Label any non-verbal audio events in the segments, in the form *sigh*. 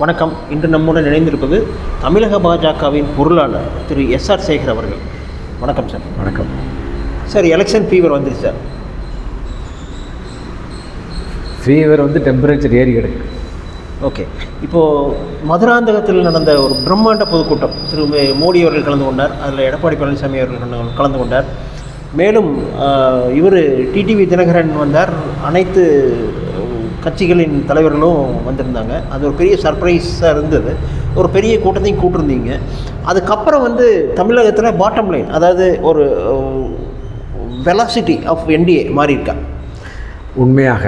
வணக்கம். இன்று நம்முடன் இணைந்திருப்பது தமிழக பாஜகவின் பொருளாளர் திரு எஸ் ஆர் சேகர் அவர்கள். வணக்கம் சார். வணக்கம். சார் எலெக்ஷன் ஃபீவர் வந்துருச்சு சார். ஃபீவர் வந்து டெம்பரேச்சர் ஏறி கிடக்கு. ஓகே. இப்போது மதுராந்தகத்தில் நடந்த ஒரு பிரம்மாண்ட பொதுக்கூட்டம் திரு மோடி அவர்கள் கலந்து கொண்டார் அதில் எடப்பாடி பழனிசாமி அவர்கள் கலந்து கொண்டார். மேலும் இவர் டிடிவி தினகரன் வந்தார். அனைத்து கட்சிகளின் தலைவர்களும் வந்திருந்தாங்க. அது ஒரு பெரிய சர்ப்ரைஸாக இருந்தது. ஒரு பெரிய கூட்டத்தையும் கூட்டிருந்தீங்க. அதுக்கப்புறம் வந்து தமிழகத்தில் பாட்டம் லைன் அதாவது ஒரு வெலாசிட்டி ஆஃப் என்டிஏ மாறி இருக்கா உண்மையாக.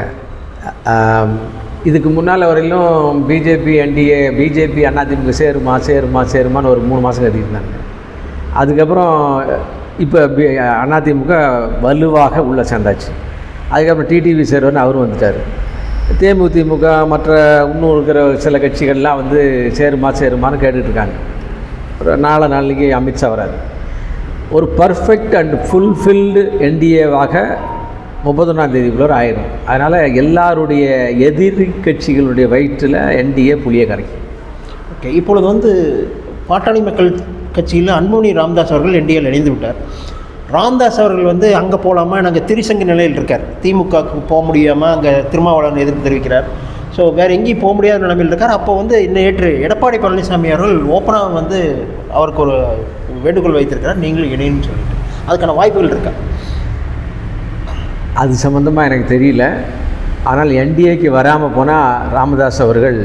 இதுக்கு முன்னால் வரையிலும் பிஜேபி என்டிஏ பிஜேபி அதிமுக சேருமா சேருமா சேருமான்னு ஒரு மூணு மாதம் கட்டியிருந்தாங்க. அதுக்கப்புறம் இப்போ பி அதிமுக வலுவாக உள்ளே சேர்ந்தாச்சு. அதுக்கப்புறம் டிடிவி சேருவன்னு அவரும் வந்துட்டார். தேமுதிமுக மற்ற இன்னும் இருக்கிற சில கட்சிகள்லாம் வந்து சேருமா சேருமான்னு கேட்டுட்டு இருக்காங்க ஒரு நாலு நாளைக்கு அமித்ஷா வராது ஒரு பர்ஃபெக்ட் அண்ட் ஃபுல்ஃபில்டு என்டிஏவாக முப்பத்தொன்னாம் தேதிக்குள்ளே ஆயிரும். அதனால் எல்லாருடைய எதிரி கட்சிகளுடைய வயிற்றில் என்டிஏ புளிய கரைக்கும். ஓகே இப்பொழுது வந்து பாட்டாளி மக்கள் கட்சியில் அன்புமணி ராமதாஸ் அவர்கள் என்டிஏல இணைந்து விட்டார். ராம்தாஸ் அவர்கள் வந்து அங்கே போகலாமா நாங்கள் திரிசங்க நிலையில் இருக்கார். திமுகவுக்கு போக முடியாமல் அங்கே திருமாவளவன் எதிர்ப்பு தெரிவிக்கிறார். ஸோ வேறு எங்கேயும் போக முடியாத நிலைமையில் இருக்கார். அப்போ வந்து நேற்று எடப்பாடி பழனிசாமி அவர்கள் ஓப்பனாக வந்து அவருக்கு ஒரு வேண்டுகோள் வைத்திருக்கிறார். நீங்களும் இணைன்னு சொல்லிட்டு. அதுக்கான வாய்ப்புகள் இருக்கா? அது சம்மந்தமாக எனக்கு தெரியல. ஆனால் என்டிஏக்கு வராமல் போனால் ராமதாஸ் அவர்கள்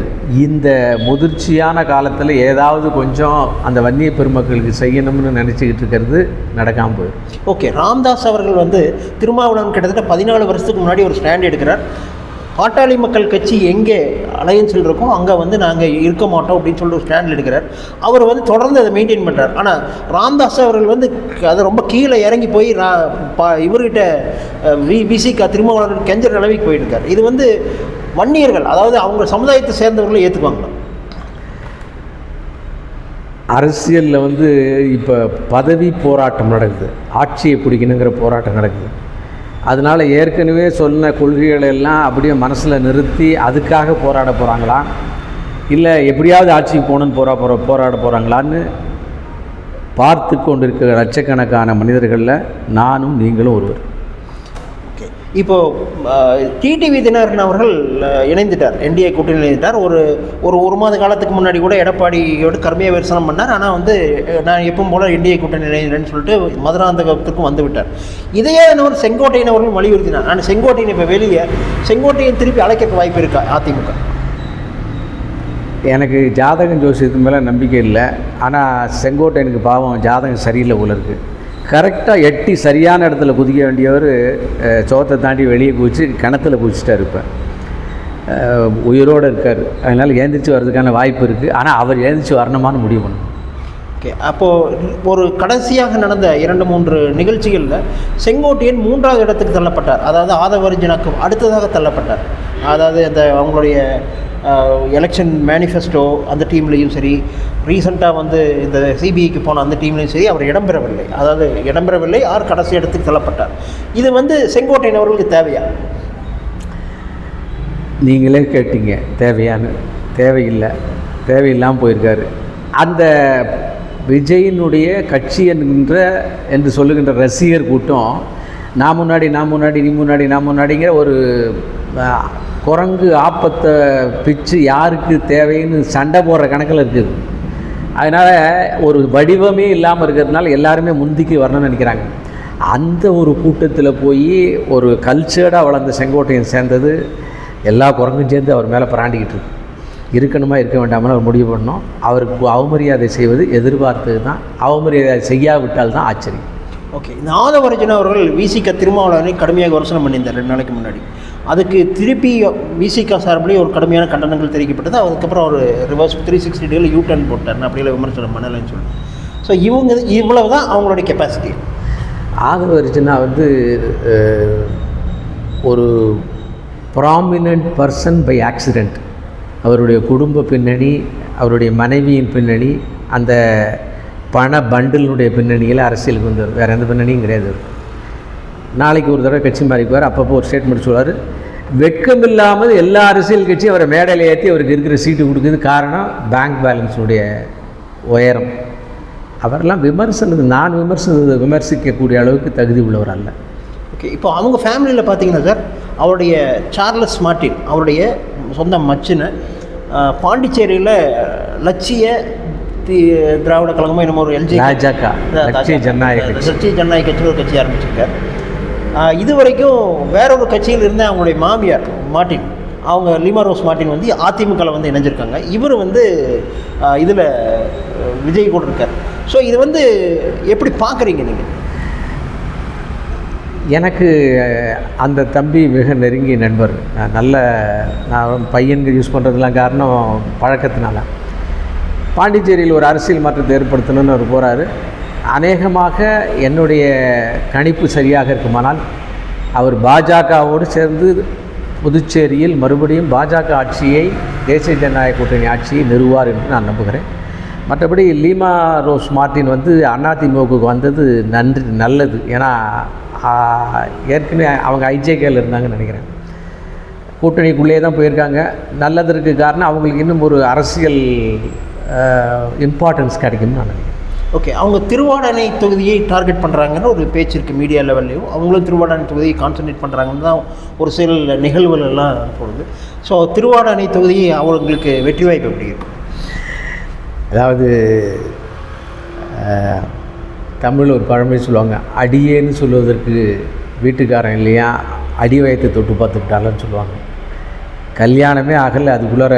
இந்த முதிர்ச்சியான காலத்தில் ஏதாவது கொஞ்சம் அந்த வன்னிய பெருமக்களுக்கு செய்யணும்னு நினச்சிக்கிட்டு இருக்கிறது நடக்காமல் போயிடும் ஓகே ராம்தாஸ் அவர்கள் வந்து திருமாவளவன் கிட்டத்தட்ட பதினாலு வருஷத்துக்கு முன்னாடி ஒரு ஸ்டாண்ட் எடுக்கிறார். பாட்டாளி மக்கள் கட்சி எங்கே அலையன்ஸில் இருக்கோ அங்கே வந்து நாங்கள் இருக்க மாட்டோம் அப்படின்னு சொல்லிட்டு ஒரு ஸ்டாண்டில் எடுக்கிறார். அவர் வந்து தொடர்ந்து அதை மெயின்டைன் பண்ணுறார் ஆனால் ராம்தாஸ் அவர்கள் வந்து அதை ரொம்ப கீழே இறங்கி போய் ரா பா இவர்கிட்ட வி பிசிகா திருமாவளவன் கெஞ்சர் நிலவிக்கு போயிருக்கார். இது வந்து வன்னியர்கள் அதாவது அவங்க சமுதாயத்தை சேர்ந்தவர்களை ஏற்றுக்குவாங்களா அரசியலில் வந்து இப்போ பதவி போராட்டம் நடக்குது. ஆட்சியை பிடிக்கணுங்கிற போராட்டம் நடக்குது. அதனால் ஏற்கனவே சொன்ன கொள்கைகளை எல்லாம் அப்படியே மனசில் நிறுத்தி அதுக்காக போராட போகிறாங்களா இல்லை எப்படியாவது ஆட்சிக்கு போகணுன்னு போரா போகிற போராட போகிறாங்களான்னு பார்த்து கொண்டிருக்கிற லட்சக்கணக்கான மனிதர்களில் நானும் நீங்களும் ஒருவர். இப்போது டிடிவி தினகரன் அவர்கள் இணைந்துட்டார். என்டிஏ கூட்டணி இணைந்துட்டார். ஒரு ஒரு ஒரு மாத காலத்துக்கு முன்னாடி கூட எடப்பாடியோடு கருமையாக விமர்சனம் பண்ணார். ஆனால் வந்து நான் எப்பவும் போல என்டிஏ கூட்டணி இணைகிறேன்னு சொல்லிட்டு மதுராந்தகத்துக்கும் வந்து விட்டார். இதையே அவர் செங்கோட்டையன் அவர்கள் வலியுறுத்தினார். ஆனால் செங்கோட்டையன் இப்போ வெளியே செங்கோட்டையன் திருப்பி அழைக்க வாய்ப்பு இருக்கா அதிமுக? எனக்கு ஜாதகம் ஜோசியத்து மேலே நம்பிக்கை இல்லை. ஆனால் செங்கோட்டையனுக்கு பாவம் ஜாதகம் சரியில்லை போல இருக்குது கரெக்டாக எட்டி சரியான இடத்துல குதிக்க வேண்டியவர் சோத்தை தாண்டி வெளியே குதிச்சு கிணத்துல குதிச்சிட்டார் இப்போ. உயிரோடு இருக்கார். அதனால் ஏந்திரிச்சு வர்றதுக்கான வாய்ப்பு இருக்குது ஆனால் அவர் ஏந்திரிச்சு வரணுமான்னு முடிவு பண்ணணும். ஓகே. அப்போது ஒரு கடைசியாக நடந்த இரண்டு மூன்று நிகழ்ச்சிகளில் செங்கோட்டையன் மூன்றாவது இடத்துக்கு தள்ளப்பட்டார். அதாவது ஆதவர்ஜனாக்கு அடுத்ததாக தள்ளப்பட்டார். அதாவது அந்த அவங்களுடைய எலெக்ஷன் மேனிஃபெஸ்டோ அந்த டீம்லேயும் சரி ரீசெண்டாக வந்து இந்த சிபிஐக்கு போன அந்த டீம்லேயும் சரி அவர் இடம்பெறவில்லை. அதாவது இடம்பெறவில்லை ஆர் கடைசி இடத்துக்கு தள்ளப்பட்டார். இது வந்து செங்கோட்டையன் அவர்களுக்கு தேவையா? நீங்களே கேட்டீங்க. தேவையான்னு தேவையில்லை தேவையில்லாமல் போயிருக்காரு. அந்த விஜயினுடைய கட்சி என்கின்ற என்று சொல்லுகின்ற ரசிகர் கூட்டம் நான் முன்னாடி நான் முன்னாடி நீ முன்னாடி நான் முன்னாடிங்கிற ஒரு குரங்கு ஆப்பத்தை பிச்சு யாருக்கு தேவைன்னு சண்டை போடுற கணக்கில் இருக்குது. அதனால் ஒரு வடிவமே இல்லாமல் இருக்கிறதுனால எல்லாருமே முந்திக்கு வரணும்னு நினைக்கிறாங்க. அந்த ஒரு கூட்டத்தில் போய் ஒரு கல்ச்சர்டாக வளர்ந்த செங்கோட்டையன் சேர்ந்தது. எல்லா குரங்கும் சேர்ந்து அவர் மேலே பிராண்டிக்கிட்டு இருக்கு. இருக்கணுமா இருக்க வேண்டாமல் அவர் முடிவு பண்ணோம் அவருக்கு அவமரியாதை செய்வது எதிர்பார்த்தது தான். அவமரியாதை செய்யாவிட்டால் தான் ஆச்சரியம். ஓகே இந்த ஆதவர்ஜன் அவர்கள் விசிக திருமாவளவனை கடுமையாக விமர்சனம் பண்ணியிருந்தார் ரெண்டு நாளைக்கு முன்னாடி. அதுக்கு திருப்பி விசிக சார்பிலே ஒரு கடுமையான கண்டனங்கள் தெரிவிக்கப்பட்டது. அதுக்கப்புறம் ஒரு reverse three sixty degree U turn போட்டார். நான் அப்படியே விமர்சனம் பண்ணலைன்னு சொல்லி. ஸோ இவங்க இவ்வளவு தான் அவங்களுடைய கெப்பாசிட்டி ஆதரவு அர்ஜுனா வந்து ஒரு ப்ராமினன்ட் பர்சன் பை ஆக்சிடெண்ட் அவருடைய குடும்ப பின்னணி அவருடைய மனைவியின் பின்னணி அந்த பண பண்டிலுடைய பின்னணியில் அரசியலுக்கு வந்தார் வேறு எந்த பின்னணியும் கிடையாது நாளைக்கு ஒரு தடவை கட்சி மாறிக்குவார். அப்பப்போ ஒரு ஸ்டேட்மெண்ட் சொல்லுவார். வெட்கம் இல்லாமல் எல்லா அரசியல் கட்சியும் அவரை மேடையில் ஏற்றி அவருக்கு இருக்கிற சீட்டு கொடுக்குறது காரணம் பேங்க் பேலன்ஸுடைய உயரம். அவரெல்லாம் விமர்சனது நான் விமர்சனத்தை விமர்சிக்கக்கூடிய அளவுக்கு தகுதி உள்ளவர் அல்ல. ஓகே இப்போ அவங்க ஃபேமிலியில் பார்த்தீங்கன்னா சார் அவருடைய சார்லஸ் மார்ட்டின் அவருடைய சொந்த மச்சினை பாண்டிச்சேரியில் லட்சிய தி திராவிட கழகமோ என்னமோ ஒரு எல்ஜி பாஜக லட்சிய ஜனநாயக கட்சி. லட்சிய ஜனநாயக கட்சி ஒரு கட்சி ஆரம்பிச்சிருக்கார். இது வரைக்கும் வேற ஒரு கட்சியில் இருந்த அவங்களுடைய மாமியார் மார்ட்டின் அவங்க லீமா ரோஸ் மார்ட்டின் வந்து அதிமுகவில் வந்து இணைஞ்சிருக்காங்க. இவர் வந்து இதில் விஜய் கூட இருக்கார். ஸோ இது வந்து எப்படி பார்க்குறீங்க நீங்கள் எனக்கு அந்த தம்பி மிக நெருங்கிய நண்பர். நான் நல்ல நான் பையன்கள் யூஸ் பண்ணுறதுலாம் காரணம் பழக்கத்தினால. பாண்டிச்சேரியில் ஒரு அரசியல் மாற்றத்தை ஏற்படுத்தணும்னு அவர் போகிறாரு அநேகமாக என்னுடைய கணிப்பு சரியாக இருக்குமானால் அவர் பாஜகவோடு சேர்ந்து புதுச்சேரியில் மறுபடியும் பாஜக ஆட்சியை தேசிய ஜனநாயக கூட்டணி ஆட்சியை நிறுவார் என்று நான் நம்புகிறேன். மற்றபடி லீமா ரோஸ் மார்ட்டின் வந்து அதிமுகவுக்கு வந்தது நன்றி நல்லது. ஏன்னா ஏற்கனவே அவங்க ஐஜேகேல இருந்தாங்கன்னு நினைக்கிறேன். கூட்டணிக்குள்ளேயே தான் போயிருக்காங்க. நல்லதற்கு காரணம் அவங்களுக்கு இன்னும் ஒரு அரசியல் இம்பார்ட்டன்ஸ் கிடைக்கும்னு நான் நினைக்கிறேன். ஓகே அவங்க திருவாடனை தொகுதியை டார்கெட் பண்ணுறாங்கன்னு ஒரு பேச்சு இருக்குது மீடியா லெவல்லையும் அவங்களும் திருவாடனை தொகுதியை கான்சன்ட்ரேட் பண்ணுறாங்கன்னு தான் ஒரு சில நிகழ்வுகள் எல்லாம் போடுது. ஸோ திருவாடனை தொகுதியை அவங்களுக்கு வெற்றி வாய்ப்பு எப்படி இருக்கும் அதாவது அஹ், தமிழ் ஒரு பழமொழி சொல்லுவாங்க அடியேன்னு சொல்வதற்கு வீட்டுக்காரன் இல்லையா? அடி வயத்தை தொட்டு பார்த்துக்கிட்டாலன்னு சொல்லுவாங்க. கல்யாணமே ஆகலை அதுக்குள்ளார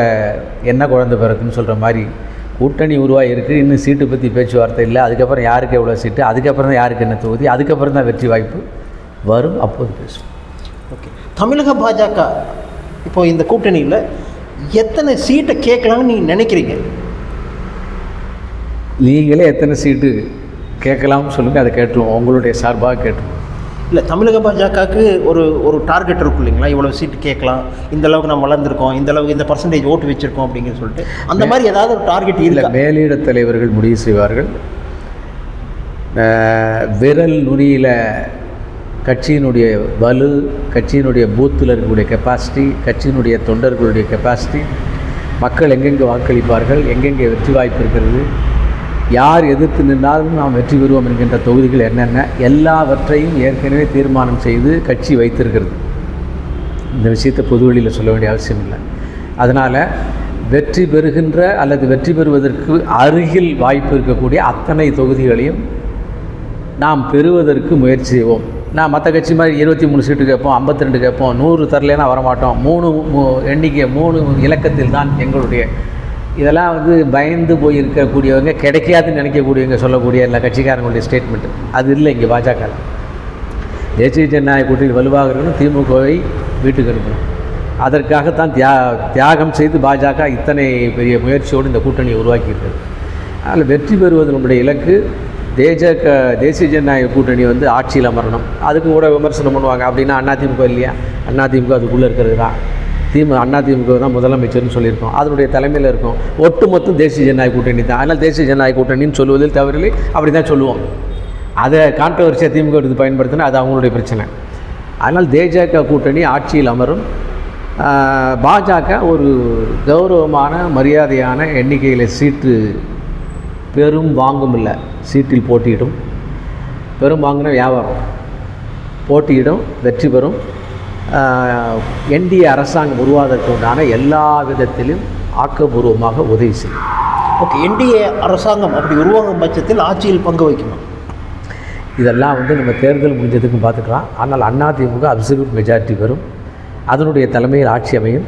என்ன குழந்தை பிறக்குன்னு சொல்கிற மாதிரி கூட்டணி உருவாகி இருக்குது இன்னும் சீட்டு பற்றி பேச்சுவார்த்தை இல்லை. அதுக்கப்புறம் யாருக்கு எவ்வளோ சீட்டு? அதுக்கப்புறம் தான் யாருக்கு என்ன தொகுதி? அதுக்கப்புறம் தான் வெற்றி வாய்ப்பு வரும். அப்போது பேசுவோம். ஓகே. தமிழக பாஜக இப்போ இந்த கூட்டணியில் எத்தனை சீட்டை கேட்கலாம்னு நீங்கள் நினைக்கிறீங்க? நீங்களே எத்தனை சீட்டு கேட்கலாம்னு சொல்லுங்கள் அதை கேட்டுருவோம். உங்களுடைய சார்பாக கேட்டுருவோம். இல்லை தமிழக பாஜகவுக்கு ஒரு ஒரு டார்கெட் இருக்கும் இல்லைங்களா? இவ்வளோ சீட்டு கேட்கலாம். இந்த அளவுக்கு நம்ம வளர்ந்துருக்கோம். இந்த அளவுக்கு இந்த பர்சன்டேஜ் ஓட்டு வச்சுருக்கோம் அப்படின்னு சொல்லிட்டு அந்த மாதிரி ஏதாவது ஒரு டார்கெட் இல்லை மேலிட தலைவர்கள் முடிவு செய்வார்கள். விரல் நுனியில் கட்சியினுடைய வலு கட்சியினுடைய பூத்தில் இருக்கக்கூடிய கெப்பாசிட்டி கட்சியினுடைய தொண்டர்களுடைய கெப்பாசிட்டி மக்கள் எங்கெங்கே வாக்களிப்பார்கள் எங்கெங்கே வெற்றி வாய்ப்பு இருக்கிறது யார் எதிர்த்து நின்றாலும் நாம் வெற்றி பெறுவோம் என்கின்ற தொகுதிகள் என்னென்ன எல்லாவற்றையும் ஏற்கனவே தீர்மானம் செய்து கட்சி வைத்திருக்கிறது. இந்த விஷயத்தை பொதுவெளியில் சொல்ல வேண்டிய அவசியம் இல்லை. அதனால் வெற்றி பெறுகின்ற அல்லது வெற்றி பெறுவதற்கு அருகில் வாய்ப்பு இருக்கக்கூடிய அத்தனை தொகுதிகளையும் நாம் பெறுவதற்கு முயற்சி செய்வோம். நான் மற்ற கட்சி மாதிரி இருபத்தி மூணு சீட்டு கேட்போம் 52 ரெண்டு கேட்போம் நூறு தரலைன்னா வரமாட்டோம். மூணு எண்ணிக்கை மூணு இலக்கத்தில் தான் எங்களுடைய இதெல்லாம் வந்து பயந்து போயிருக்கக்கூடியவங்க கிடைக்காதுன்னு நினைக்கக்கூடியவங்க சொல்லக்கூடிய எல்லா கட்சிக்காரங்களுடைய ஸ்டேட்மெண்ட்டு அது இல்லை இங்கே பாஜக. தேசிய ஜனநாயக கூட்டணி வலுவாக திமுகவை வீட்டுக்கு அனுப்பணும். அதற்காகத்தான் தியா தியாகம் செய்து பாஜக இத்தனை பெரிய முயற்சியோடு இந்த கூட்டணியை உருவாக்கியிருக்கிறது அதில் வெற்றி பெறுவது நம்முடைய இலக்கு. தேஜக தேசிய ஜனநாயக கூட்டணி வந்து ஆட்சியில் அமரணும். அதுக்கு கூட விமர்சனம் பண்ணுவாங்க. அப்படின்னா அதிமுக இல்லையா? அதிமுக அதுக்குள்ளே இருக்கிறது தான் திமு திமுக தான் முதலமைச்சர்னு சொல்லியிருக்கோம். அதனுடைய தலைமையில் இருக்கும் ஒட்டுமொத்தம் தேசிய ஜனநாயக கூட்டணி தான். அதனால் தேசிய ஜனநாயக கூட்டணின்னு சொல்வதில் தவறில்லை. அப்படி தான் சொல்லுவோம். அதை கான்ட்ரவர்சியாக திமுக எடுத்து பயன்படுத்தினா அது அவங்களுடைய பிரச்சனை. அதனால் தேஜக கூட்டணி ஆட்சியில் அமரும். பாஜக ஒரு கௌரவமான மரியாதையான எண்ணிக்கையில் சீட்டு பெரும் வாங்கும் இல்லை. சீட்டில் போட்டியிடும். பெரும் வாங்கின வியாபாரம். போட்டியிடும் வெற்றி பெறும். என்டிஏ அரசாங்கம் உருவாவதற்கு உண்டான எல்லா விதத்திலும் ஆக்கப்பூர்வமாக உதவி செய்யும். ஓகே என்டிஏ அரசாங்கம் அப்படி உருவாகும் பட்சத்தில் ஆட்சியில் பங்கு வைக்கணும் இதெல்லாம் வந்து நம்ம தேர்தல் முடிஞ்சதுக்கும் பார்த்துக்கலாம். ஆனால் அதிமுக அப்சல்யூட் மெஜாரிட்டி வரும் அதனுடைய தலைமையில் ஆட்சி அமையும்.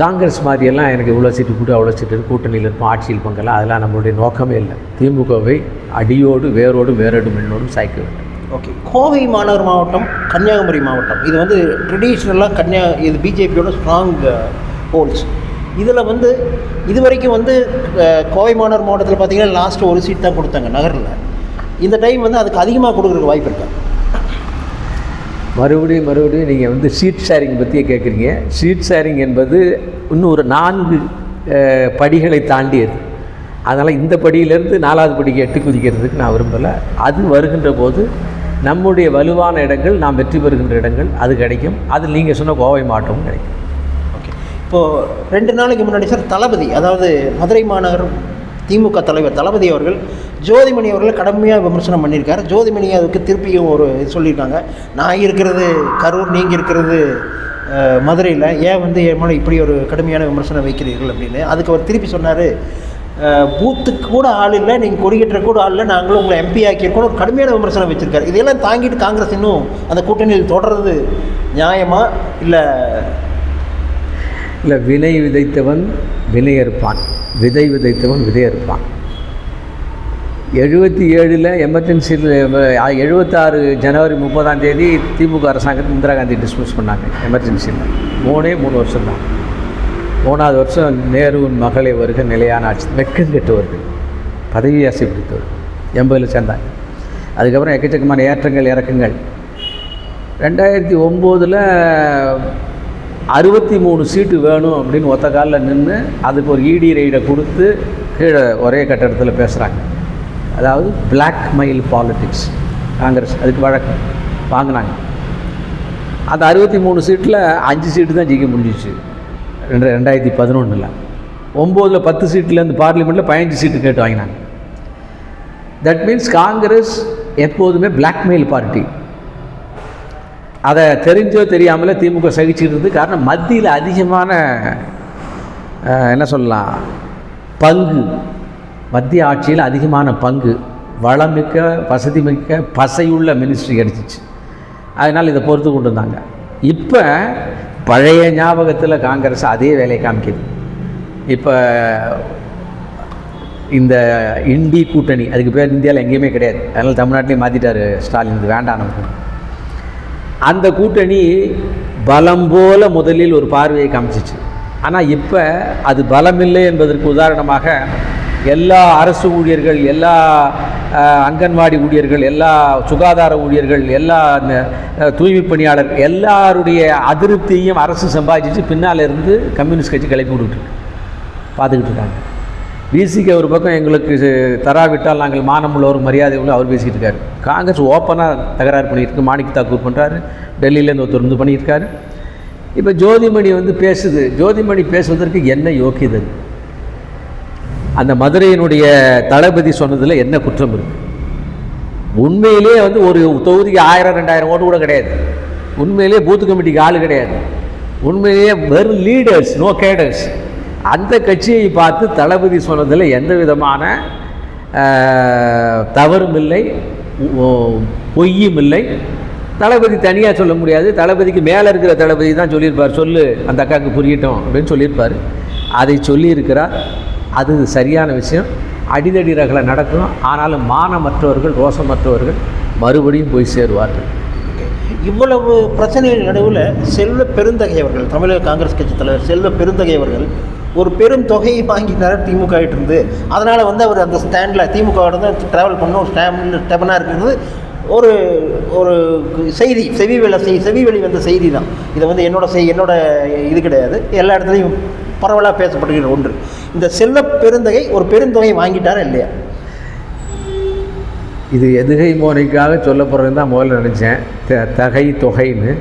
காங்கிரஸ் மாதிரியெல்லாம் எனக்கு இவ்வளோ சீட்டு கூட அவ்வளோ சீட்டு கூட்டணியில் இருப்போம் ஆட்சியில் பங்கெல்லாம் அதெல்லாம் நம்மளுடைய நோக்கமே இல்லை. திமுகவை அடியோடு வேரோடு வேரோடு மின்னோடும் சாய்க்க வேண்டும். ஓகே கோவை மாநகர் மாவட்டம் கன்னியாகுமரி மாவட்டம். இது வந்து ட்ரெடிஷ்னலாக கன்னியா இது பிஜேபியோட ஸ்ட்ராங் ஹோல்ஸ் இதில் வந்து இது வரைக்கும் வந்து uh, கோவை மாநகர் மாவட்டத்தில் பார்த்தீங்கன்னா லாஸ்ட் ஒரு சீட் தான் கொடுத்தாங்க நகரில். இந்த டைம் வந்து அதுக்கு அதிகமாக கொடுக்குறதுக்கு வாய்ப்பு இருக்கா. மறுபடியும் மறுபடியும் நீங்கள் வந்து சீட் ஷேரிங் பற்றியே கேட்குறீங்க சீட் ஷேரிங் என்பது இன்னும் ஒரு நான்கு uh, படிகளை தாண்டியது. அதனால் இந்த படியிலேருந்து நாலாவது படிக்கு எட்டு குதிக்கிறதுக்கு நான் விரும்பலை. அது வருகின்ற போது நம்முடைய வலுவான இடங்கள் நாம் வெற்றி பெறுகின்ற இடங்கள் அது கிடைக்கும். அது நீங்கள் சொன்ன கோவை மாவட்டமும் கிடைக்கும். ஓகே. இப்போது ரெண்டு நாளைக்கு முன்னாடி சார் தளபதி அதாவது மதுரை மாநகர் திமுக தலைவர் தளபதி அவர்கள் ஜோதிமணி அவர்களை கடுமையாக விமர்சனம் பண்ணியிருக்காரு. ஜோதிமணி அதுக்கு திருப்பியும் ஒரு இது சொல்லியிருக்காங்க. நான் இருக்கிறது கரூர் நீங்கள் இருக்கிறது மதுரையில். ஏன் வந்து என் மேலே இப்படி ஒரு கடுமையான விமர்சனம் வைக்கிறீர்கள் அப்படின்னு. அதுக்கு அவர் திருப்பி சொன்னார் பூத்துக்கு கூட ஆள் இல்லை நீங்கள் கொடிக்கிட்ட கூட ஆள் இல்லை நாங்களும் உங்களை எம்பி ஆக்கியிருக்கோம் ஒரு கடுமையான விமர்சனம் வச்சுருக்காரு. இதெல்லாம் தாங்கிட்டு காங்கிரஸ் இன்னும் அந்த கூட்டணியில் தொடர்றது நியாயமா? இல்லை இல்லை வினை விதைத்தவன் வினையறுப்பான். விதை விதைத்தவன் விதை அறுப்பான் எழுபத்தி ஏழில் எமர்ஜென்சியில் எழுபத்தாறு ஜனவரி முப்பதாம் தேதி திமுக அரசாங்கத்தை இந்திரா காந்தி டிஸ்மிஸ் பண்ணாங்க எமர்ஜென்சியில் மூணே மூணு வருஷம் தான் மூணாவது வருஷம் நேருவின் மகளை வருக நிலையான ஆட்சி. வெக்கம் கெட்டவர்கள். பதவி ஆசை பிடித்தவர் எண்பதில் சேர்ந்தாங்க அதுக்கப்புறம் எக்கச்சக்கமான ஏற்றங்கள் இறக்கங்கள். ரெண்டாயிரத்தி ஒம்போதில் அறுபத்தி மூணு சீட்டு வேணும் அப்படின்னு ஒத்த காலில் நின்று அதுக்கு ஒரு இடி ரைடை கொடுத்து கீழே ஒரே கட்டடத்தில் பேசுகிறாங்க அதாவது பிளாக் மயில் பாலிட்டிக்ஸ் காங்கிரஸ் அதுக்கு வழக்கு. வாங்கினாங்க. அந்த அறுபத்தி மூணு சீட்டில் அஞ்சு சீட்டு தான் ஜெயிக்க முடிஞ்சிச்சு. ரெண்டு ரெண்டாயிரத்தி பதினொன்றில் ஒம்போதில் பத்து சீட்லேருந்து பார்லிமெண்ட்டில் பதினஞ்சு சீட்டு கேட்டு வாங்கினாங்க. தட் மீன்ஸ் காங்கிரஸ் எப்போதுமே பிளாக்மெயில் பார்ட்டி அதை தெரிஞ்சோ தெரியாமலே திமுக சகிச்சுட்டு காரணம் மத்தியில் அதிகமான என்ன சொல்லலாம் பங்கு. மத்திய ஆட்சியில் அதிகமான பங்கு. வளமிக்க வசதிமிக்க பசையுள்ள மினிஸ்ட்ரி கிடச்சிச்சு. அதனால் இதை பொறுத்து கொண்டு வந்தாங்க. இப்போ பழைய ஞாபகத்தில் காங்கிரஸ் அதே வேலையை காமிக்குது. இப்போ இந்த இண்டி கூட்டணி அதுக்கு பேர் இந்தியாவில் எங்கேயுமே கிடையாது. அதனால் தமிழ்நாட்டிலே மாற்றிட்டாரு ஸ்டாலின் இது வேண்டாம் நமக்கு. அந்த கூட்டணி பலம் போல முதலில் ஒரு பார்வையை காமிச்சிச்சு. ஆனால் இப்போ அது பலமில்லை என்பதற்கு உதாரணமாக எல்லா அரசு ஊழியர்கள் எல்லா அங்கன்வாடி ஊழியர்கள் எல்லா சுகாதார ஊழியர்கள் எல்லா தூய்மை பணியாளர் எல்லாருடைய அதிருப்தியையும் அரசு சம்பாதிச்சு பின்னால் இருந்து கம்யூனிஸ்ட் கட்சி கிளப்பி விட்டுட்டு பார்த்துக்கிட்டு இருக்காங்க. பிசிக்கு ஒரு பக்கம் எங்களுக்கு தராவிட்டால் நாங்கள் மானமுள்ளவர் மரியாதை உள்ள அவர் பேசிக்கிட்டு இருக்காரு. காங்கிரஸ் ஓப்பனாக தகராறு பண்ணியிருக்கு மாணிக் தாக்கூர் பண்ணுறாரு டெல்லியிலேருந்து ஒருத்தர் வந்து பண்ணியிருக்காரு இப்போ ஜோதிமணி வந்து பேசுது. ஜோதிமணி பேசுவதற்கு என்ன யோக்கியது? அந்த மதுரையினுடைய தளபதி சொன்னதில் என்ன குற்றம் இருக்கு? உண்மையிலேயே வந்து ஒரு தொகுதிக்கு ஆயிரம் ரெண்டாயிரம் ஓட்டு கூட கிடையாது. உண்மையிலே பூத்து கமிட்டிக்கு ஆள் கிடையாது. உண்மையிலேயே வெறும் லீடர்ஸ் நோ கேடர்ஸ் அந்த கட்சியை பார்த்து தளபதி சொன்னதில் எந்த விதமான தவறும் இல்லை பொய்யும் இல்லை. தளபதி தனியாக சொல்ல முடியாது. தளபதிக்கு மேலே இருக்கிற தளபதி தான் சொல்லியிருப்பார். சொல்லு அந்த அக்காவுக்கு புரியட்டும் அப்படின்னு சொல்லியிருப்பார். அதை சொல்லியிருக்கிறார். அது சரியான விஷயம். அடிதடி ரகலை நடக்கும் ஆனாலும் மானமற்றவர்கள் ரோசமற்றவர்கள் மறுபடியும் போய் சேருவார்கள். இவ்வளவு பிரச்சனைகள் நடுவில் செல்வ பெருந்தகை அவர்கள் தமிழக காங்கிரஸ் கட்சி தலைவர் செல்வ பெருந்தகை அவர்கள் ஒரு பெரும் தொகையை வாங்கினார் திமுக இருந்து. அதனால் வந்து அவர் அந்த ஸ்டாண்டில் திமுகவோட தான் ட்ராவல் பண்ண ஒரு ஸ்டாண்ட் ஸ்டெபனாக இருக்கிறது. ஒரு ஒரு செய்தி செவி வெளி செய் செவி வெளி வந்த செய்தி தான் இதை வந்து என்னோட செய் என்னோட இது கிடையாது. எல்லா இடத்துலையும் பரவலாக பேசப்படுகிற ஒன்று. இந்த செல்ல பெருந்தகை ஒரு பெருந்தொகை வாங்கிட்டாரா இல்லையா? இது எதுகை மோனைக்காக சொல்ல போகிறேன்னு தான் முதல்ல நினச்சேன். த தகை தொகைன்னு.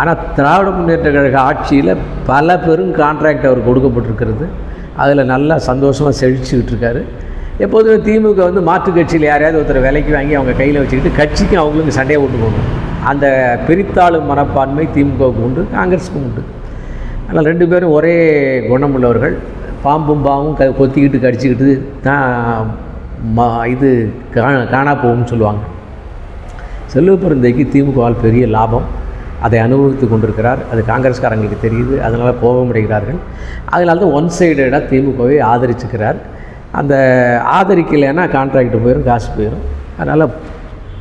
ஆனால் திராவிட முன்னேற்ற கழக ஆட்சியில் பல பெரும் கான்ட்ராக்ட் அவர் கொடுக்கப்பட்டிருக்கிறது. அதில் நல்லா சந்தோஷமாக செழிச்சுக்கிட்டு இருக்காரு. எப்போதுமே திமுக வந்து மாற்று கட்சியில் யாரையாவது ஒருத்தர் விலைக்கு வாங்கி அவங்க கையில் வச்சுக்கிட்டு கட்சிக்கும் அவங்களுக்கு சண்டையை விட்டு போகணும். அந்த பிரித்தாளும் மனப்பான்மை திமுகவுக்கு உண்டு காங்கிரஸுக்கும் உண்டு. ஆனால் ரெண்டு பேரும் ஒரே குணமுள்ளவர்கள். பாம்பும் பாவும் க கொத்திக்கிட்டு கடிச்சிக்கிட்டு தான் மா இது கா காணா போகும்னு சொல்லுவாங்க. செல்வப்பெருந்தைக்கு திமுகவால் பெரிய லாபம். அதை அனுபவித்து கொண்டிருக்கிறார். அது காங்கிரஸ்காரங்களுக்கு தெரியுது. அதனால் கோபமடைகிறார்கள் அதனால தான் ஒன் சைடடாக திமுகவை ஆதரிச்சுக்கிறார். அந்த ஆதரிக்கலைன்னா கான்ட்ராக்ட் போயிடும் காசு போயிடும் அதனால்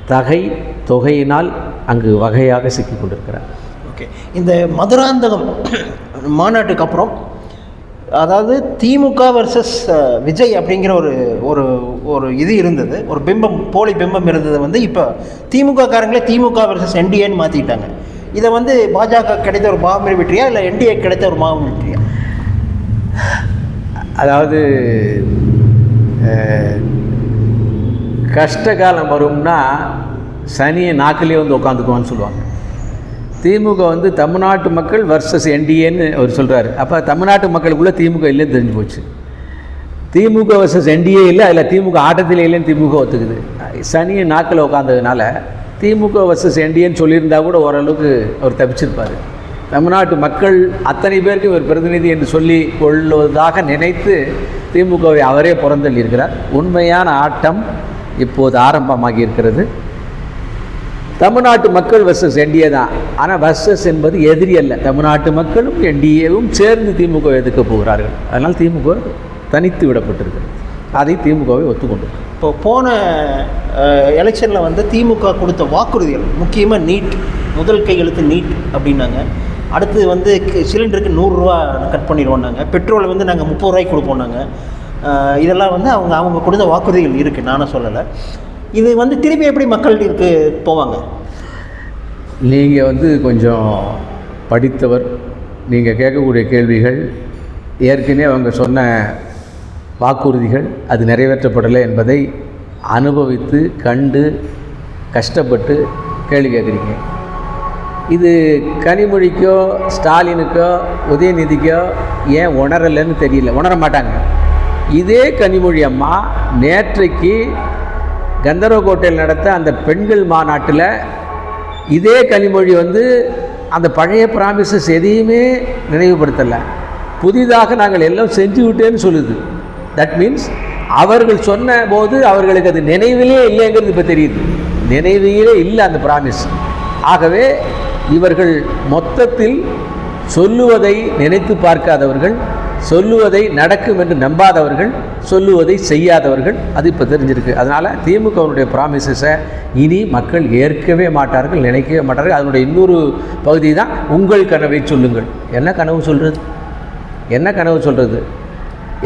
தகை தொகையினால் அங்கு வகையாக சிக்கி கொண்டிருக்கிறார். ஓகே. இந்த மதுராந்தகம் *clears throat* மாநாட்டுக்கு அப்புறம் அதாவது திமுக வர்சஸ் விஜய் அப்படிங்கிற ஒரு ஒரு ஒரு இது இருந்தது. ஒரு பிம்பம் போலி பிம்பம் இருந்தது வந்து இப்போ திமுக காரங்களே திமுக வர்சஸ் என்டிஏன்னு மாற்றிட்டாங்க இதை வந்து பாஜக கிடைத்த ஒரு மாபெரும் வெற்றியா இல்லை என்டிஏ கிடைத்த ஒரு மாபெரும் வெற்றியா? அதாவது கஷ்ட காலம் வரும்னா சனியை நாக்கிலே வந்து உட்காந்துக்குவான்னு சொல்லுவாங்க. திமுக வந்து தமிழ்நாட்டு மக்கள் வர்சஸ் என்டிஏன்னு அவர் சொல்கிறாரு அப்போ தமிழ்நாட்டு மக்களுக்குள்ளே திமுக இல்லைன்னு தெரிஞ்சு போச்சு. திமுக வர்சஸ் என்டிஏ இல்லை அதில் திமுக ஆட்டத்தில் இல்லைன்னு திமுக ஒத்துக்குது. சனியை நாக்கில் உட்காந்ததுனால திமுக வர்சஸ் என்டிஏன்னு சொல்லியிருந்தா கூட ஓரளவுக்கு அவர் தப்பிச்சிருப்பார். தமிழ்நாட்டு மக்கள் அத்தனை பேருக்கு இவர் பிரதிநிதி என்று சொல்லி கொள்வதாக நினைத்து திமுகவை அவரே புறந்தள்ளியிருக்கிறார். உண்மையான ஆட்டம் இப்போது ஆரம்பமாகி இருக்கிறது தமிழ்நாட்டு மக்கள் வர்சஸ் என்டிஏ தான். ஆனால் வர்சஸ் என்பது எதிரி அல்ல. தமிழ்நாட்டு மக்களும் என்டிஏவும் சேர்ந்து திமுக எதிர்க்க போகிறார்கள். அதனால் திமுக தனித்து விடப்பட்டிருக்கிறது. அதை திமுகவை ஒத்துக்கொண்டு. இப்போ போன எலெக்ஷனில் வந்து திமுக கொடுத்த வாக்குறுதிகள் முக்கியமாக நீட் முதல் கையெழுத்து நீட் அப்படின்னாங்க. அடுத்து வந்து சிலிண்டருக்கு நூறுரூவா கட் பண்ணிடுவோம்னாங்க. பெட்ரோல் வந்து நாங்கள் முப்பது ரூபாய்க்கு கொடுப்போம் நாங்கள் இதெல்லாம் வந்து அவங்க அவங்க கொடுத்த வாக்குறுதிகள் இருக்குது நானும் சொல்லலை. இது வந்து திருப்பி எப்படி மக்களுக்கு போவாங்க? நீங்கள் வந்து கொஞ்சம் படித்தவர். நீங்கள் கேட்கக்கூடிய கேள்விகள் ஏற்கனவே அவங்க சொன்ன வாக்குறுதிகள் அது நிறைவேற்றப்படலை என்பதை அனுபவித்து கண்டு கஷ்டப்பட்டு கேள்வி கேட்குறீங்க. இது கனிமொழிக்கோ ஸ்டாலினுக்கோ உதயநிதிக்கோ ஏன் உணரலைன்னு தெரியல உணர மாட்டாங்க. இதே கனிமொழி அம்மா நேற்றைக்கு கந்தர்வக்கோட்டையில் நடத்த அந்த பெண்கள் மாநாட்டில் இதே கனிமொழி வந்து அந்த பழைய ப்ராமிசஸ் எதையுமே நினைவுபடுத்தலை. புதிதாக நாங்கள் எல்லாம் செஞ்சு விட்டேன்னு சொல்லுது. தட் மீன்ஸ் அவர்கள் சொன்ன போது அவர்களுக்கு அது நினைவிலே இல்லைங்கிறது இப்போ தெரியுது. நினைவிலே இல்லை அந்த ப்ராமிஸ் ஆகவே இவர்கள் மொத்தத்தில் சொல்லுவதை நினைத்து பார்க்காதவர்கள் சொல்லுவதை நடக்கும் என்று நம்பாதவர்கள் சொல்லுவதை செய்யாதவர்கள். அது இப்போ தெரிஞ்சிருக்கு. அதனால் திமுகவினுடைய ப்ராமிசஸை இனி மக்கள் ஏற்கவே மாட்டார்கள் நினைக்கவே மாட்டார்கள். அதனுடைய இன்னொரு பகுதி தான் உங்கள் கனவை சொல்லுங்கள். என்ன கனவு சொல்கிறது என்ன கனவு சொல்கிறது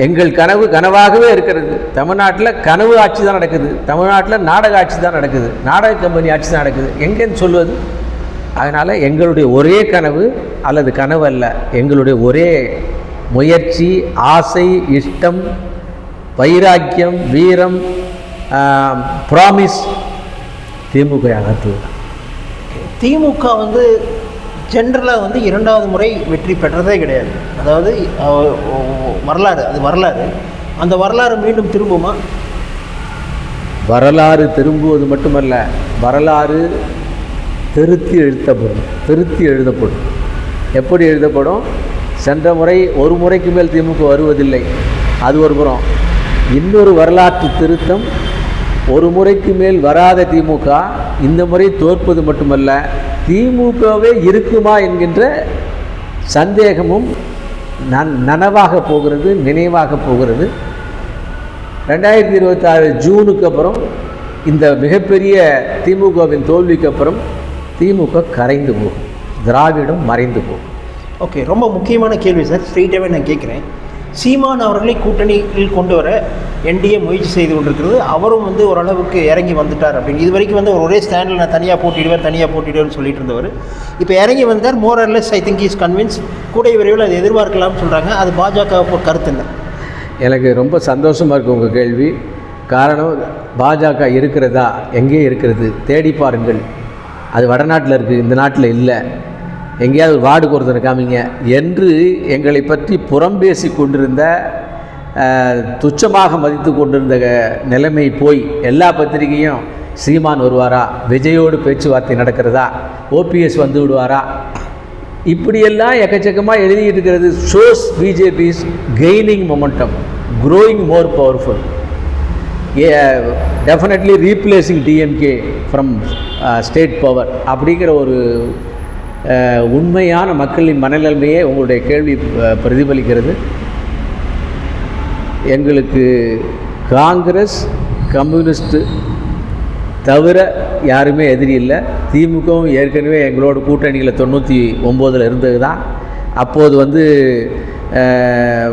எங்கள் கனவு கனவாகவே இருக்கிறது. தமிழ்நாட்டில் கனவு ஆட்சி தான் நடக்குது. தமிழ்நாட்டில் நாடக ஆட்சி தான் நடக்குது. நாடக கம்பெனி ஆட்சி தான் நடக்குது. எங்கேன்னு சொல்வது அதனால் எங்களுடைய ஒரே கனவு அல்லது கனவு அல்ல எங்களுடைய ஒரே முயற்சி ஆசை இஷ்டம் வைராக்கியம் வீரம் ப்ராமிஸ் திமுக அகற்றுவது தான். திமுக வந்து ஜென்ரலாக வந்து இரண்டாவது முறை வெற்றி பெற்றதே கிடையாது. அதாவது வரலாறு அது வரலாறு. அந்த வரலாறு மீண்டும் திரும்புமா? வரலாறு திரும்புவது மட்டுமல்ல வரலாறு திருத்தி எழுத்தப்படும் திருத்தி எழுதப்படும். எப்படி எழுதப்படும்? சென்ற முறை ஒரு முறைக்கு மேல் திமுக வருவதில்லை. அது ஒரு புறம். இன்னொரு வரலாற்று திருத்தம் ஒரு முறைக்கு மேல் வராத திமுக இந்த முறை தோற்பது மட்டுமல்ல திமுகவே இருக்குமா என்கின்ற சந்தேகமும் நன் நனவாக போகிறது நினைவாக போகிறது. ரெண்டாயிரத்தி இருபத்தாறு ஜூனுக்கு அப்புறம் இந்த மிகப்பெரிய திமுகவின் தோல்விக்கு அப்புறம் திமுக கரைந்து போகும் திராவிடம் மறைந்து போகும் ஓகே ரொம்ப முக்கியமான கேள்வி சார். ஸ்ட்ரெயிட்டாகவே நான் கேட்குறேன். சீமான் அவர்களை கூட்டணியில் கொண்டு வர என்டிஏ முயற்சி செய்து கொண்டிருக்கிறது. அவரும் வந்து ஓரளவுக்கு இறங்கி வந்துட்டார் அப்படின்னு. இது வரைக்கும் வந்து ஒரு ஒரே ஸ்டாண்டில் நான் தனியாக போட்டிடுவேன் தனியாக போட்டிடுவேன்னு சொல்லிட்டு இருந்தவர். இப்போ இறங்கி வந்தார் more or less I think is convince கூடிய விரைவில் அதை எதிர்பார்க்கலாம்னு சொல்கிறாங்க அது பாஜக கருத்து இல்லை. எனக்கு ரொம்ப சந்தோஷமாக இருக்குது உங்கள் கேள்வி. காரணம் பாஜக இருக்கிறதா எங்கே இருக்கிறது? தேடி பாருங்கள். அது வடநாட்டில் இருக்குது இந்த நாட்டில் இல்லை. எங்கேயாவது வார்டு ஒருத்தனை காமிங்க என்று எங்களை பற்றி புறம் பேசி கொண்டிருந்த துச்சமாக மதித்து கொண்டிருந்த நிலைமை போய் எல்லா பத்திரிகையும் சீமான் வருவாரா? விஜயோடு பேச்சுவார்த்தை நடக்கிறதா? ஓபிஎஸ் வந்து விடுவாரா? இப்படியெல்லாம் எக்கச்சக்கமாக எழுதிட்டு இருக்கிறது. Shows BJP is gaining momentum growing more powerful definitely replacing DMK from state power அப்படிங்கிற ஒரு uh, உண்மையான மக்களின் மனநிலைமையே உங்களுடைய கேள்வி uh, பிரதிபலிக்கிறது. எங்களுக்கு காங்கிரஸ் கம்யூனிஸ்ட்டு தவிர யாருமே எதிரி இல்லை. திமுகவும் ஏற்கனவே எங்களோட கூட்டணியில் தொண்ணூற்றி ஒம்போதில் இருந்தது தான் அப்போது வந்து uh,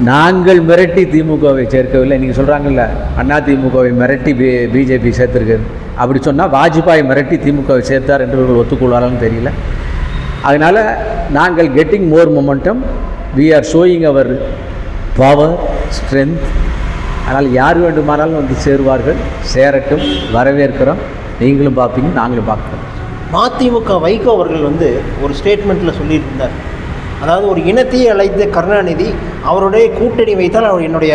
நாங்கள் மிரட்டி திமுகவை சேர்க்கவில்லை. நீங்கள் சொல்கிறாங்கல்ல அண்ணா திமுகவை மிரட்டி பி பிஜேபி சேர்த்துருக்குது அப்படி சொன்னால் வாஜ்பாய் மிரட்டி திமுகவை சேர்த்தார் என்று இவர்கள் ஒத்துக்கொள்வார்கள்னு தெரியல. அதனால் நாங்கள் getting more momentum we are showing our power strength ஆனால் யார் வேண்டுமானாலும் வந்து சேருவார்கள். சேரட்டும் வரவேற்கிறோம். நீங்களும் பார்ப்பீங்க நாங்களும் பார்க்குறோம். மதிமுக வைகோ அவர்கள் வந்து ஒரு ஸ்டேட்மெண்ட்டில் சொல்லியிருந்தார். அதாவது ஒரு இனத்தையே அழைத்த கருணாநிதி அவருடைய கூட்டணி வைத்தால் அவர் என்னுடைய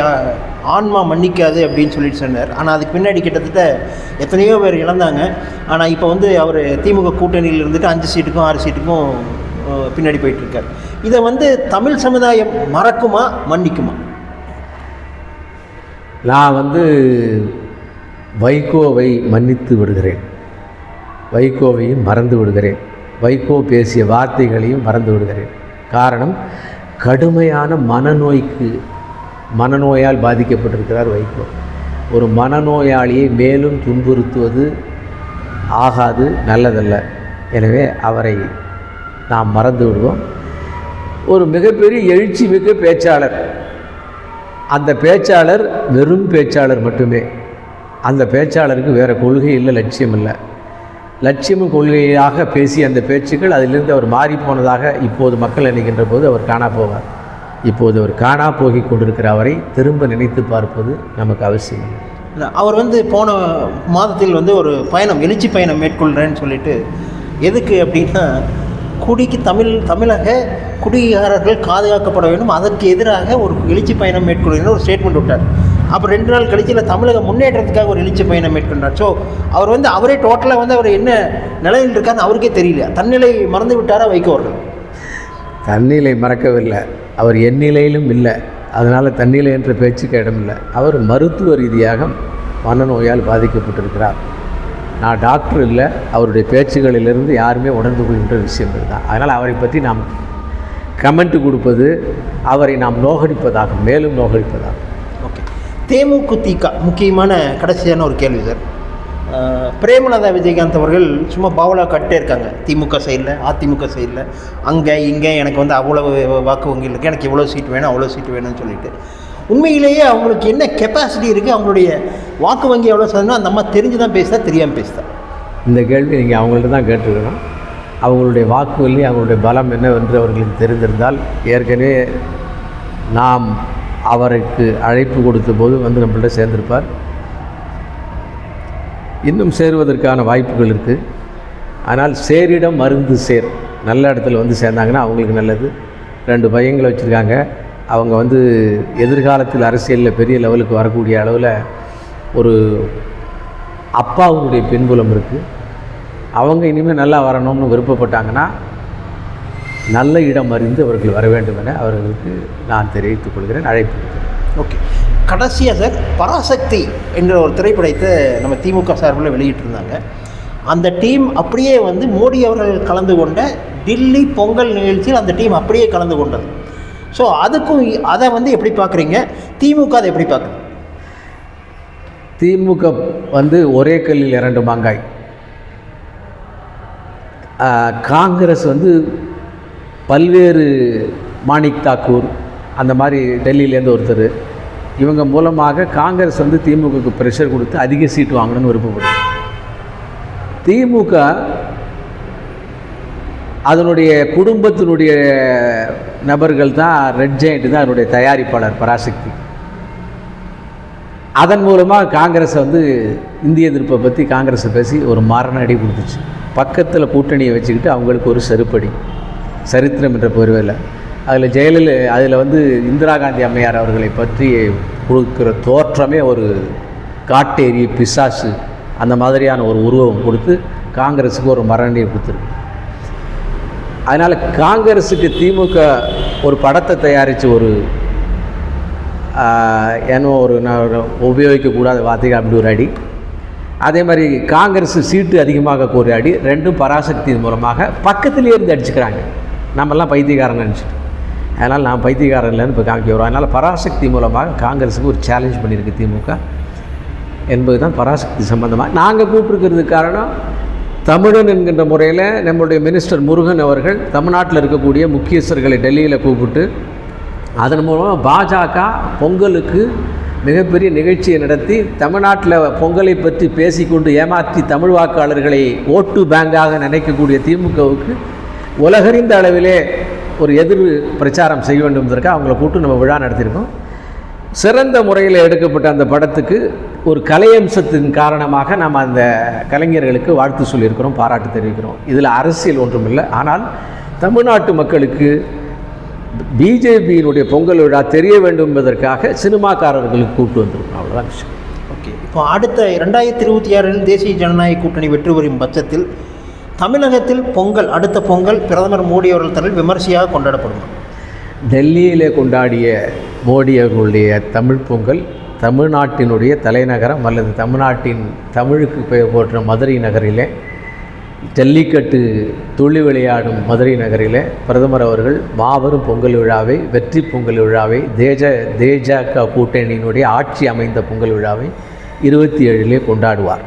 ஆன்மா மன்னிக்காது அப்படின்னு சொல்லிட்டு சொன்னார். ஆனால் அதுக்கு பின்னாடி கிட்டத்தட்ட எத்தனையோ பேர் இழந்தாங்க. ஆனால் இப்போ வந்து அவர் திமுக கூட்டணியில் இருந்துட்டு அஞ்சு சீட்டுக்கும் ஆறு சீட்டுக்கும் பின்னாடி போயிட்டுருக்கார். இதை வந்து தமிழ் சமுதாயம் மறக்குமா மன்னிக்குமா? நான் வந்து வைகோவை மன்னித்து விடுகிறேன். வைகோவையும் மறந்து விடுகிறேன். வைகோ பேசிய வார்த்தைகளையும் மறந்து விடுகிறேன். காரணம் கடுமையான மனநோய்க்கு மனநோயால் பாதிக்கப்பட்டிருக்கிறார் வைகோ. ஒரு மனநோயாளியை மேலும் துன்புறுத்துவது ஆகாது நல்லதல்ல. எனவே அவரை நாம் மறந்து விடுவோம். ஒரு மிகப்பெரிய எழுச்சி மிக்க பேச்சாளர். அந்த பேச்சாளர் வெறும் பேச்சாளர் மட்டுமே. அந்த பேச்சாளருக்கு வேறு கொள்கை இல்லை லட்சியம் இல்லை. லட்சியமும் கொள்கையாக பேசிய அந்த பேச்சுக்கள் அதிலிருந்து அவர் மாறி போனதாக இப்போது மக்கள் நினைக்கின்ற போது அவர் காணா போவார். இப்போது அவர் காணா போகி கொண்டிருக்கிற அவரை திரும்ப நினைத்து பார்ப்பது நமக்கு அவசியம் அவர் வந்து போன மாதத்தில் வந்து ஒரு பயணம் எழுச்சி பயணம் மேற்கொள்கிறேன்னு சொல்லிட்டு எதுக்கு அப்படின்னா குடிக்கு தமிழ் தமிழக குடிகாரர்கள் பாதுகாக்கப்பட வேண்டும். அதற்கு எதிராக ஒரு எழுச்சி பயணம் மேற்கொள்கிறேன்னு ஒரு ஸ்டேட்மெண்ட் விட்டார். அப்புறம் ரெண்டு நாள் கழிச்சு இல்லை தமிழக முன்னேற்றத்துக்காக ஒரு எழுச்சி பயணம் மேற்கொண்டார். ஸோ அவர் வந்து அவரே டோட்டலாக வந்து அவர் என்ன நிலையில் இருக்காருன்னு அவருக்கே தெரியல. தன்னிலை மறந்து விட்டாரா வைகோ அவர்கள்? தன்னிலை மறக்கவில்லை. அவர் எந்நிலையிலும் இல்லை. அதனால் தன்னிலை என்ற பேச்சுக்கு இடமில்லை அவர் மருத்துவ ரீதியாக மனநோயால் பாதிக்கப்பட்டிருக்கிறார். நான் டாக்டர் இல்லை. அவருடைய பேச்சுகளிலிருந்து யாருமே உணர்ந்து கொள்கின்ற விஷயம் இதுதான். அதனால் அவரை பற்றி நாம் கமெண்ட் கொடுப்பது அவரை நாம் நோகடிப்பதாகும் மேலும் நோகடிப்பதாகும். ஓகே தேமுதிக முக்கியமான கடைசியான ஒரு கேள்வி சார். பிரேமலதா விஜயகாந்த் அவர்கள் சும்மா பாவலா கட்டே இருக்காங்க. திமுக சைடில் அதிமுக சைடில். அங்கே இங்கே எனக்கு வந்து அவ்வளோ வாக்கு வங்கி இருக்குது எனக்கு இவ்வளோ சீட் வேணும் அவ்வளோ சீட் வேணும்னு சொல்லிட்டு. உண்மையிலேயே அவங்களுக்கு என்ன கெப்பாசிட்டி இருக்குது அவங்களுடைய வாக்கு வங்கி எவ்வளோ சதவீதம்? அந்த அம்மா தெரிஞ்சு தான் பேசுதா தெரியாமல் பேசுதா? இந்த கேள்வி நீங்கள் அவங்கள்ட்ட தான் கேட்டுருக்கணும் அவங்களுடைய வாக்குவல்லி அவங்களுடைய பலம் என்னவென்று அவர்களுக்கு தெரிந்திருந்தால் ஏற்கனவே நாம் அவருக்கு அழைப்பு கொடுத்த போது வந்து நம்மள்கிட்ட சேர்ந்திருப்பார். இன்னும் சேருவதற்கான வாய்ப்புகள் இருக்குது ஆனால் சேரிடம் மருந்து சேர் நல்ல இடத்துல வந்து சேர்ந்தாங்கன்னா அவங்களுக்கு நல்லது. ரெண்டு பையங்களை வச்சுருக்காங்க. அவங்க வந்து எதிர்காலத்தில் அரசியலில் பெரிய லெவலுக்கு வரக்கூடிய அளவில் ஒரு அப்பாவுடைய பின்புலம் இருக்குது அவங்க இனிமேல் நல்லா வரணும்னு விருப்பப்பட்டாங்கன்னா நல்ல இடம் அறிந்து அவர்கள் வர வேண்டும் என அவர்களுக்கு நான் தெரிவித்துக் கொள்கிறேன் அழைப்பு. ஓகே. கடைசியாக சார் பராசக்தி என்ற ஒரு திரைப்படத்தை நம்ம திமுக சார்பில் வெளியிட்டிருந்தாங்க. அந்த டீம் அப்படியே வந்து மோடி அவர்கள் கலந்து கொண்ட டில்லி பொங்கல் நிகழ்ச்சியில் அந்த டீம் அப்படியே கலந்து கொண்டது. ஸோ அதுக்கும் அதை வந்து எப்படி பார்க்குறீங்க? திமுக அதை எப்படி பார்க்குறீங்க திமுக வந்து ஒரே கல்லில் இரண்டு மாங்காய். காங்கிரஸ் வந்து பல்வேறு மாணிக் தாக்கூர் அந்த மாதிரி டெல்லியிலேருந்து ஒருத்தர் இவங்க மூலமாக காங்கிரஸ் வந்து திமுகவுக்கு ப்ரெஷர் கொடுத்து அதிக சீட் வாங்கணும்னு விருப்பப்படுது. திமுக அதனுடைய குடும்பத்தினுடைய நபர்கள் தான் ரெட் ஜெயிண்ட் தான் அதனுடைய தயாரிப்பாளர் பராசக்தி. அதன் மூலமாக காங்கிரஸை வந்து இந்திய எதிர்ப்பை பற்றி காங்கிரஸை பேசி ஒரு மரண அடி கொடுத்துச்சு. பக்கத்தில் கூட்டணியை வச்சுக்கிட்டு அவங்களுக்கு ஒரு செருப்படி. சரித்திரம் என்ற பொருவில் அதில் ஜெயலலிதா அதில் வந்து இந்திரா காந்தி அம்மையார் அவர்களை பற்றி கொடுக்குற தோற்றமே ஒரு காட்டேரி பிசாசு அந்த மாதிரியான ஒரு உருவம் கொடுத்து காங்கிரஸுக்கு ஒரு மரணியை கொடுத்துருக்கு. அதனால் காங்கிரஸுக்கு திமுக ஒரு படத்தை தயாரித்து ஒரு ஏன்னோ ஏனோ ஒரு நான் உபயோகிக்கக்கூடாத வார்த்தைகள் அப்படி ஒரு அடி. அதே மாதிரி காங்கிரஸ் சீட்டு அதிகமாக கோரி அடி ரெண்டும் பராசக்தியின் மூலமாக பக்கத்திலே இருந்து அடிச்சுக்கிறாங்க. நம்மெல்லாம் பைத்தியக்காரன் நினச்சிட்டு. அதனால் நான் பைத்தியக்காரன் இல்லைன்னு இப்போ காமிக்க வரும். அதனால் பராசக்தி மூலமாக காங்கிரஸுக்கு ஒரு சேலஞ்ச் பண்ணியிருக்கு திமுக. என்பது தான் பராசக்தி சம்பந்தமாக நாங்கள் கூப்பிட்டுருக்கிறதுக்கு காரணம் தமிழன் என்கின்ற முறையில் நம்முடைய மினிஸ்டர் முருகன் அவர்கள் தமிழ்நாட்டில் இருக்கக்கூடிய முக்கியஸ்தர்களை டெல்லியில் கூப்பிட்டு அதன் மூலமாக பாஜக பொங்கலுக்கு மிகப்பெரிய நிகழ்ச்சியை நடத்தி தமிழ்நாட்டில் பொங்கலை பற்றி பேசிக்கொண்டு ஏமாற்றி தமிழ் வாக்காளர்களை ஓட்டு பேங்காக நினைக்கக்கூடிய திமுகவுக்கு உலகறிந்த அளவிலே ஒரு எதிர் பிரச்சாரம் செய்ய வேண்டும் என்பதற்காக அவங்கள கூப்பிட்டு நம்ம விழா நடத்தியிருக்கோம். சிறந்த முறையில் எடுக்கப்பட்ட அந்த படத்துக்கு ஒரு கலையம்சத்தின் காரணமாக நாம் அந்த கலைஞர்களுக்கு வாழ்த்து சொல்லியிருக்கிறோம் பாராட்டு தெரிவிக்கிறோம். இதில் அரசியல் ஒன்றுமில்லை. ஆனால் தமிழ்நாட்டு மக்களுக்கு பிஜேபியினுடைய பொங்கல் விழா தெரிய வேண்டும் என்பதற்காக சினிமாக்காரர்களுக்கு கூப்பிட்டு வந்திருக்கோம். அவ்வளோதான் விஷயம். ஓகே. இப்போ அடுத்த ரெண்டாயிரத்தி இருபத்தி ஆறில் தேசிய ஜனநாயக கூட்டணி வெற்றி பெறும் பட்சத்தில் தமிழகத்தில் பொங்கல் அடுத்த பொங்கல் பிரதமர் மோடி அவர்கள் தலையில் விமர்சையாக கொண்டாடப்படும். டெல்லியிலே கொண்டாடிய மோடி அவர்களுடைய தமிழ் பொங்கல் தமிழ்நாட்டினுடைய தலைநகரம் அல்லது தமிழ்நாட்டின் தமிழுக்கு பெயர் போற்ற மதுரை நகரிலே ஜல்லிக்கட்டு துள்ளி விளையாடும் மதுரை நகரிலே பிரதமர் அவர்கள் மாபெரும் பொங்கல் விழாவை வெற்றி பொங்கல் விழாவை தேஜ தேஜக கூட்டணியினுடைய ஆட்சி அமைந்த பொங்கல் விழாவை இருபத்தி ஏழிலே கொண்டாடுவார்.